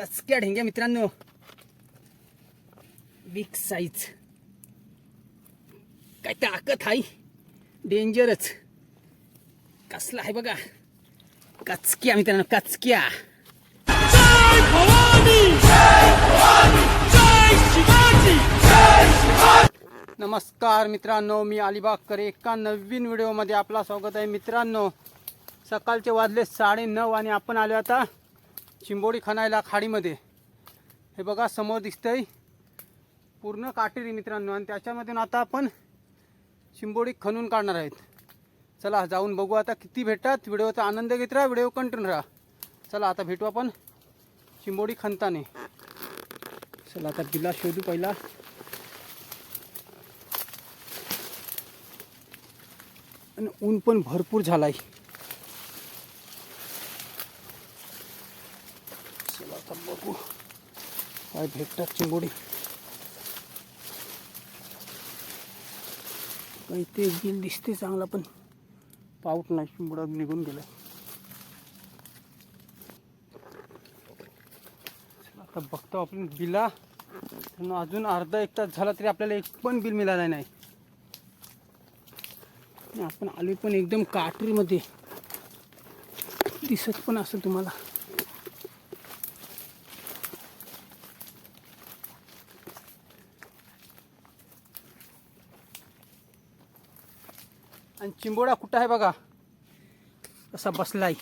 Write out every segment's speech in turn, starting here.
कचक्या ढेंग्या मित्रांनो. Big size काय ताकद आहे? डेंजरच कसला आहे बघा. कचक्या मित्रांनो कचक्या नमस्कार मित्रांनो मी अलिबागकर एका नवीन व्हिडिओमध्ये आपला स्वागत आहे मित्रांनो. सकाळचे वाजले साडे नऊ आणि आपण आलो आता चिंबोडी खणायला खाडीमध्ये. हे बघा समोर दिसतंय पूर्ण काटेरी मित्रांनो. आणि त्याच्यामधून आता आपण चिंबोडी खणून काढणार आहेत. चला जाऊन बघू आता किती भेटतात. व्हिडिओचा आनंद घेत राहा व्हिडिओ कंटिन्यू राहा. चला आता भेटू आपण चिंबोडी खणताने. चला आता बिला शोधू पहिला. आणि ऊन पण भरपूर झालाय. चला आता बघू. काय भेटतात चिंबोडी काही ते बिल दिसते चांगला पण पाऊट नाही चिंबोडा निघून गेला आता बघतो आपण बिला. अजून अर्धा एक तास झाला तरी आपल्याला एक पण बिल मिळाला नाही. आपण आलो पण एकदम काटरीमध्ये. दिसत पण असेल तुम्हाला. आणि चिंबोडा कुठं आहे बघा? कसा बसलाय.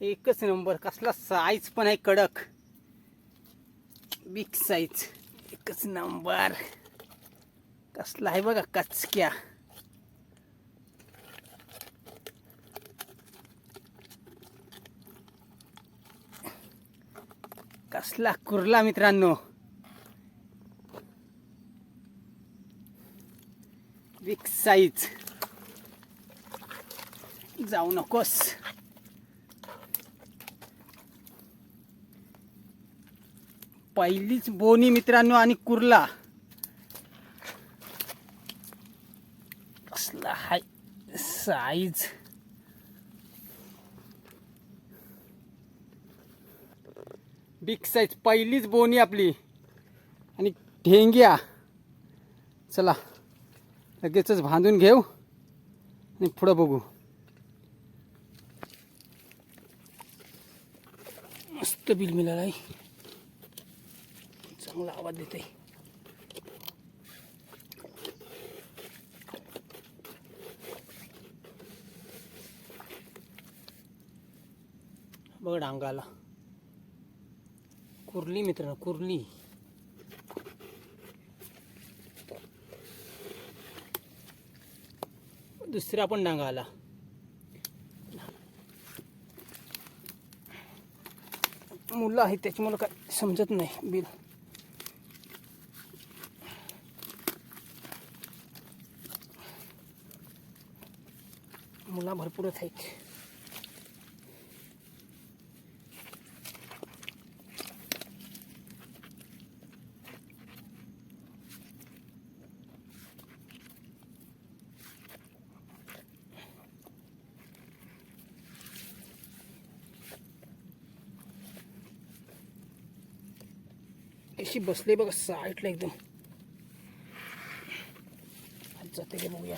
एकच नंबर कसला साईज पण आहे कडक. बिग साईज एकच नंबर. कसला आहे बघा कचक्या. कसला कुर्ला मित्रांनो बिग साईज जाऊ नकोस पहिलीच बोनी मित्रांनो आणि कुर्ला. कसला हाय साईज बिग साईज पहिलीच बोनी आपली. आणि ढेंग्या. चला. लगेचच बांधून घेऊ आणि पुढं बघू. मस्त बिल मिळाला आहे चांगला आवाज देते बघ डांगाला. कुर्ली मित्रांनो कुर्ली. दुसरा पण डांगा आला. मुलं आहेत त्याच्यामुळे काय समजत नाही बिल. मुला भरपूरच आहेत. अशी बसले बघा साईटला एकदम. हात जाते का बघूया.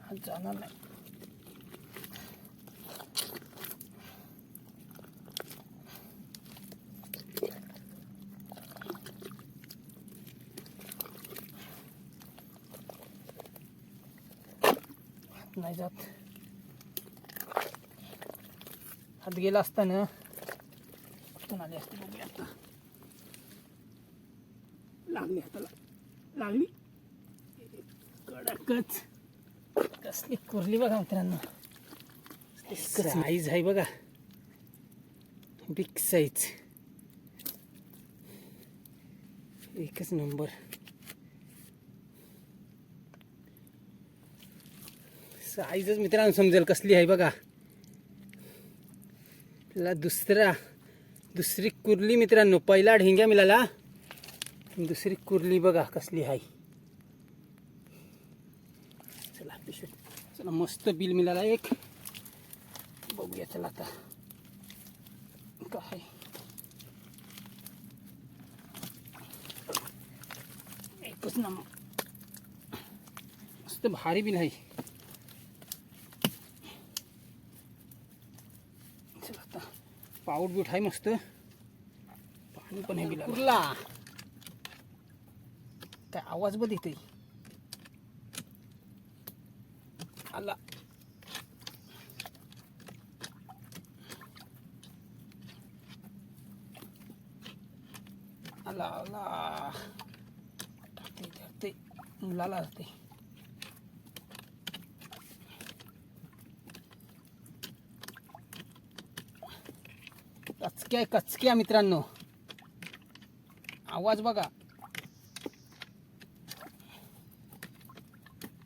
हात जाणार नाही. हात नाही जात. हात गेला असताना कुठून आले असते बघूया आता. लागली हाताला लागली? कडकच. कसली कुरली बघा मित्रांनो. साईज आहे बघा. बिग साईज एकच नंबर साईजच मित्रांनो समजेल कसली आहे बघा. त्याला दुसरा दुसरी कुर्ली मित्रांनो पहिला ढेंग्या मिळाला दुसरी कुर्ली बघा कसली आहे. चला पिशवी. चला मस्त बिल मिळाला एक. बघूया चला आता. काय? एकच ना मस्त भारी बिल आहे. चला आता. पाऊट बीट आहे मस्त. पाणी पण आहे बिला कुर्ला. काय आवाज बघ येते आला. आला आला. धरते धरते मुलाला धरते कचक्या कचक्या मित्रांनो. आवाज बघा.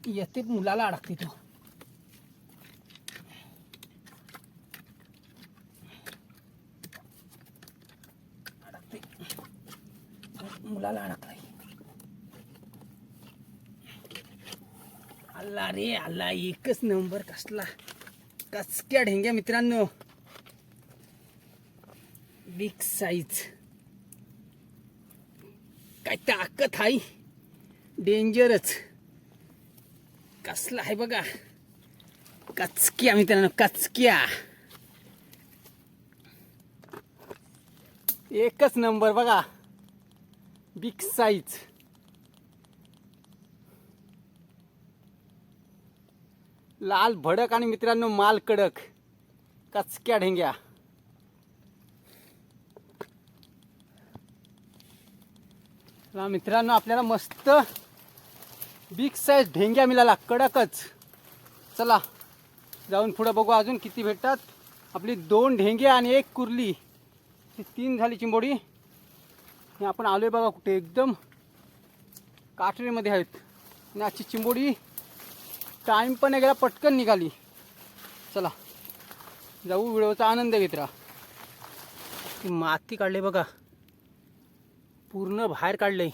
येते मुलाला अडकते तो अडकते मुलाला अडकलाय. आला रे आला एकच नंबर कसला? कसक्या ढेंग्या मित्रांनो. बिग साईज काय ताकद आहे? डेंजरच कसला आहे बघा. कचक्या मित्रांनो कचक्या. एकच नंबर बघा. बिग साईज लाल भडक आणि मित्रांनो माल कडक. कचक्या ढेंग्या. मित्रांनो आपल्याला मस्त बिग साईज ढेंग्या मिळाला कडकच. चला जाऊन पुढं बघू अजून किती भेटतात. आपली दोन ढेंगे आणि एक कुर्ली. ही तीन झाली चिंबोडी. हे आपण आलोय बघा कुठे एकदम. काटरीमध्ये आहेत. आणि आजची चिंबोडी टाईम पण गेला पटकन निघाली. चला जाऊ व्हिडिओचा आनंद घेत राहा. ती माती काढले बघा. पूर्ण बाहेर काढलंय.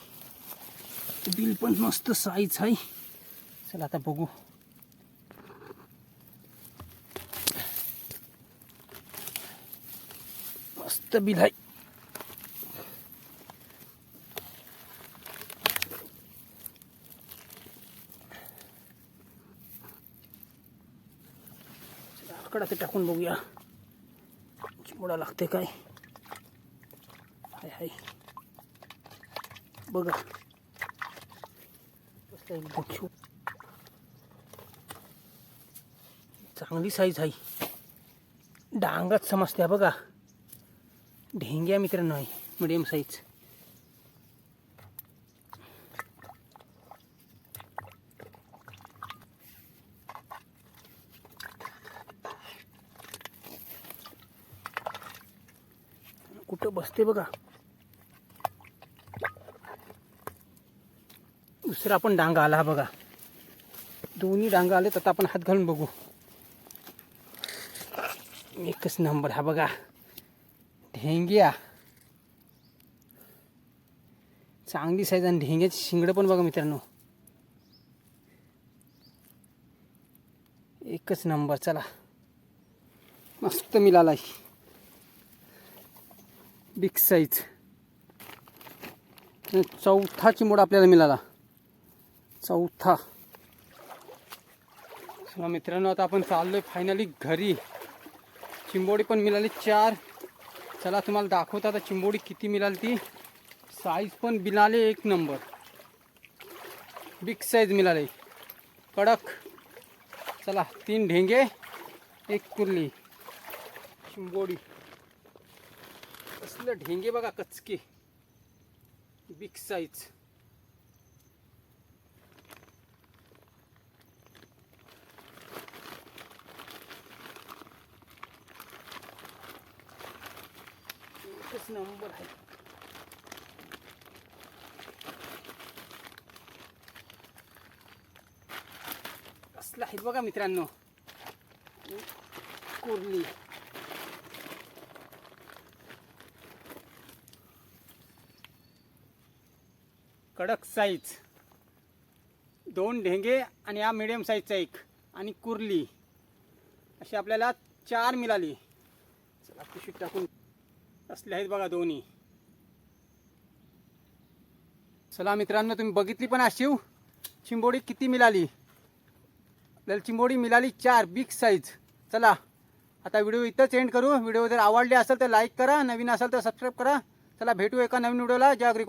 बिल पण मस्त साईज आहे. चला आता बघू. मस्त बिल आहे. आकडा ते टाकून बघूया. चिमोडा लागते काय? हाय हाय. बघा. चांगली साईज आहे. डांगच समजत्या बघा. ढेंग्या मित्रांनो आहे मिडियम साईज कुठं बसते बघा. दुसरा पण डांगा आला हा बघा. दोन्ही डांगा आले तर आपण हात घालून बघू. एकच नंबर हा बघा. ढेंग्या. चांगली साईज आणि ढेंग्याची शिंगडं पण बघा मित्रांनो. एकच नंबर चला. मस्त मिळाला बिग साईज चौथा चिमोड आपल्याला मिळाला. चौथा. चला मित्रांनो आता आपण चाललोय फायनली घरी. चिंबोडी पण मिळाली चार. चला तुम्हाला दाखवता आता चिंबोडी किती मिळाली ती. साईज पण मिळाली एक नंबर बिग साईज मिळाली. कडक. चला तीन ढेंगे एक कुर्ली. चिंबोडी. कसलं ढेंगे बघा कचके. बिग साईज एकच नंबर आहे. कसलं आहे बघा मित्रांनो. कुर्ली. कडक साईज दोन ढेंगे आणि हा मिडियम साईजचा एक. आणि कुर्ली. अशी आपल्याला चार मिळाली. चला पिशवीत टाकून असले आहेत बघा दोन्ही. चला मित्रांनो तुम्ही बघितली पण अशिव हो. चिंबोडी किती मिळाली? आपल्याला चिंबोडी मिळाली चार बिग साईज चला आता व्हिडिओ इथंच एंड करू. व्हिडिओ जर आवडले असेल तर लाईक करा. नवीन असेल तर सबस्क्राईब करा. चला भेटू एका नवीन व्हिडिओला जय अग्री